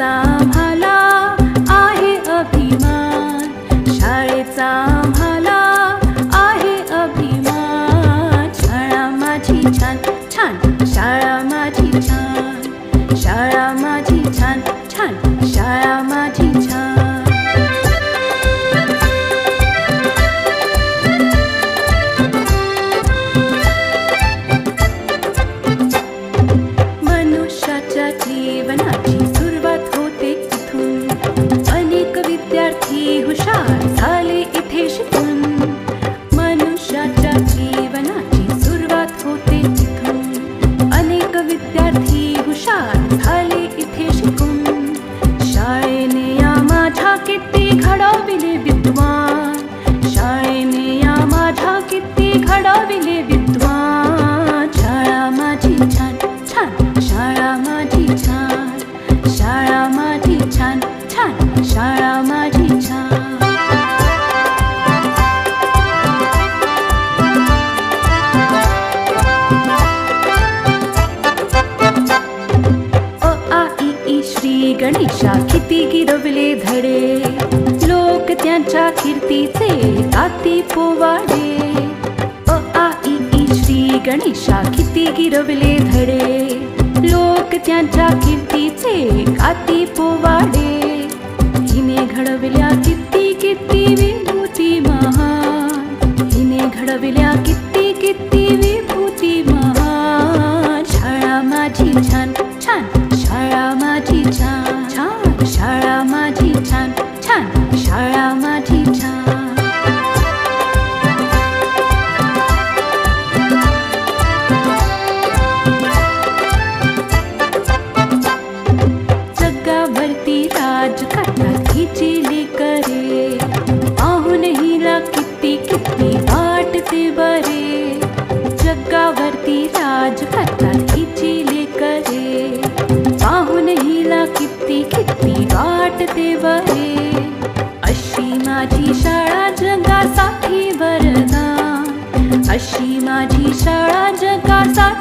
pensar. एक त्याच्या कीर्तीचे काती पोवाडे. अ आई ई श्री गणेशा किती गिरवले धडे. लोक त्यांच्या कीर्तीचे काती पोवाडे. हिने घडविल्या किती किती विभूती महा हिने घडविल्या किती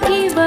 que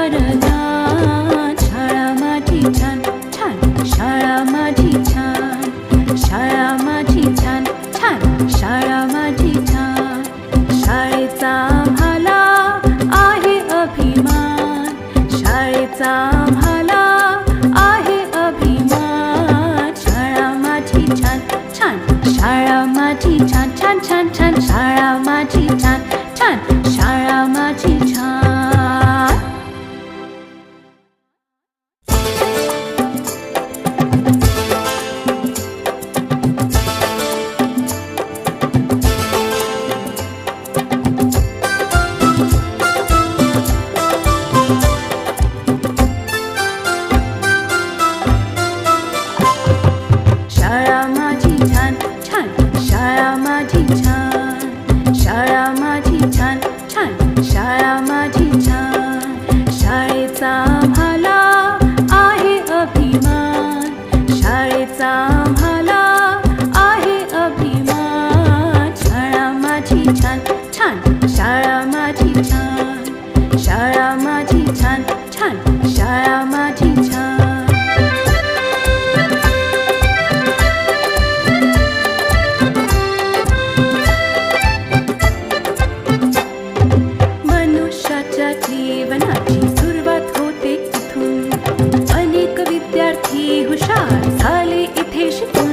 हुशार झाले इथे शिकून.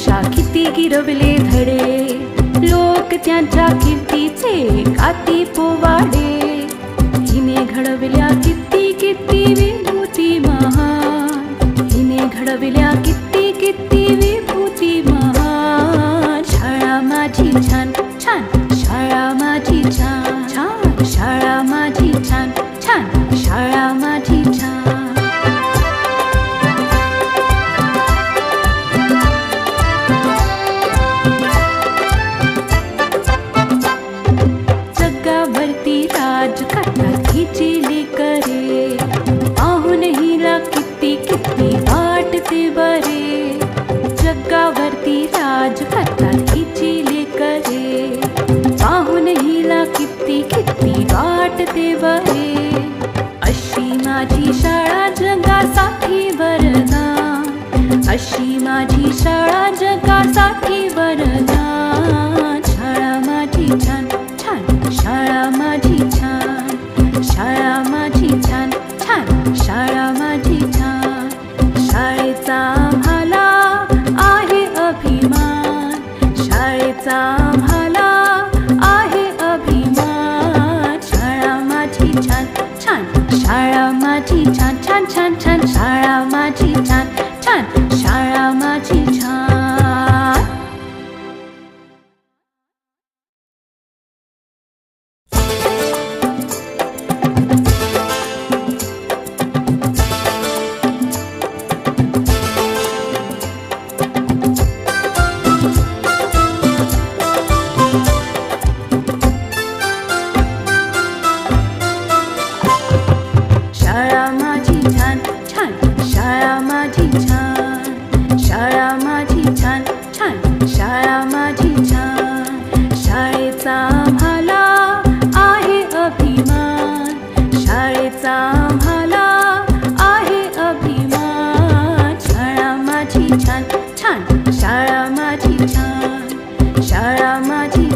शाकिती गिरवले धडे. लोक त्यांच्या कीर्तीचे काती पोवाडे. हिने घडविल्या किती किती विभूती महा हिने घडविल्या किती किती अशी माझी शाळा जगासाठी वरदान शाळा माझी छान छान. शाळा माझी छान. शाळा माझी छान छान. शाळा माझी छान. शाळेचा आम्हाला आहे अभिमान. शाळेचा भाला आहे अभिमान. शाळा माझी छान छान. शाळा माझी छान छान छान छान. शाळा माझी छान. গান সারা মাঝি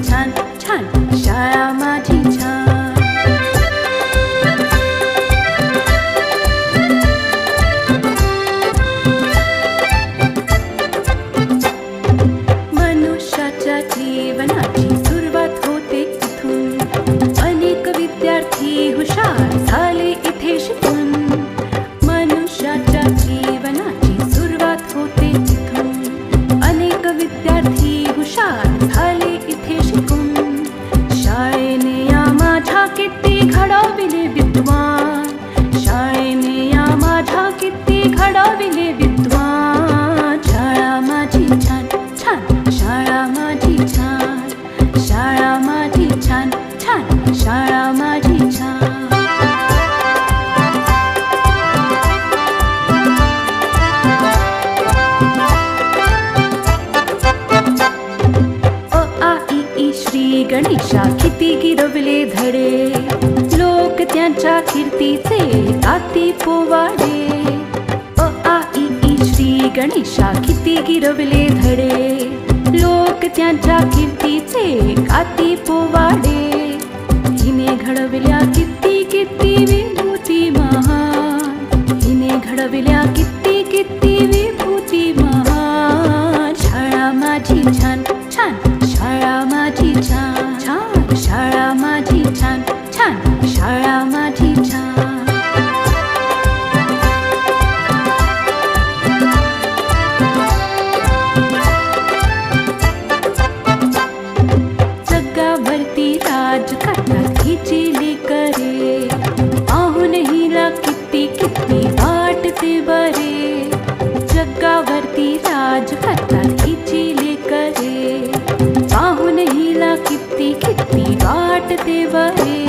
chan chan, chan. पोवाडे अ आ ई ई श्री गणेशा किती गिरवले धडे. लोक त्यांच्या कीर्तीचे काती पोवाडे. किती राजकारणात हिचिली करे आहुन हिला किती किती वाटते बरे. जगावरती राजकारणात हिचिली करे आहुन हिला किती किती वाटते बरे.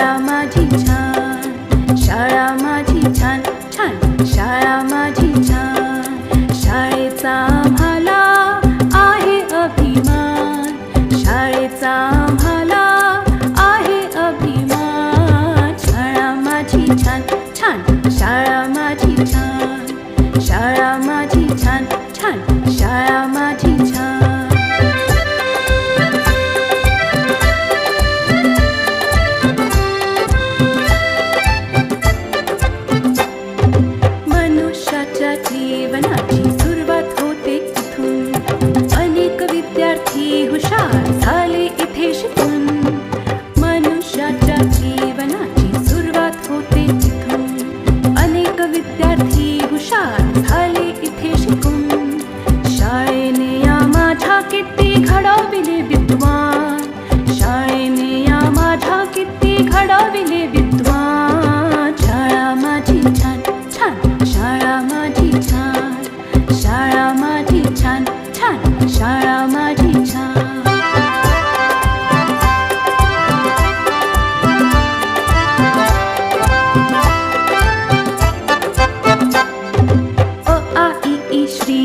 阿妈经常。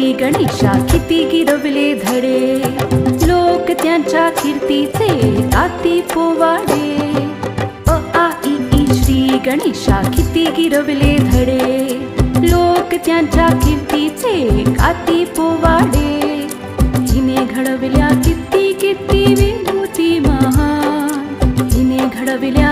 श्री गणेशा किती गिरवले धडे. लोक त्यांच्या कीर्तीचे ताती पोवाडे. अ आ ई श्री गणेशा किती गिरवले धडे. लोक त्यांच्या कीर्तीचे काती पोवाडे. हिने घडविल्या किती किती विभूती महा हिने घडविल्या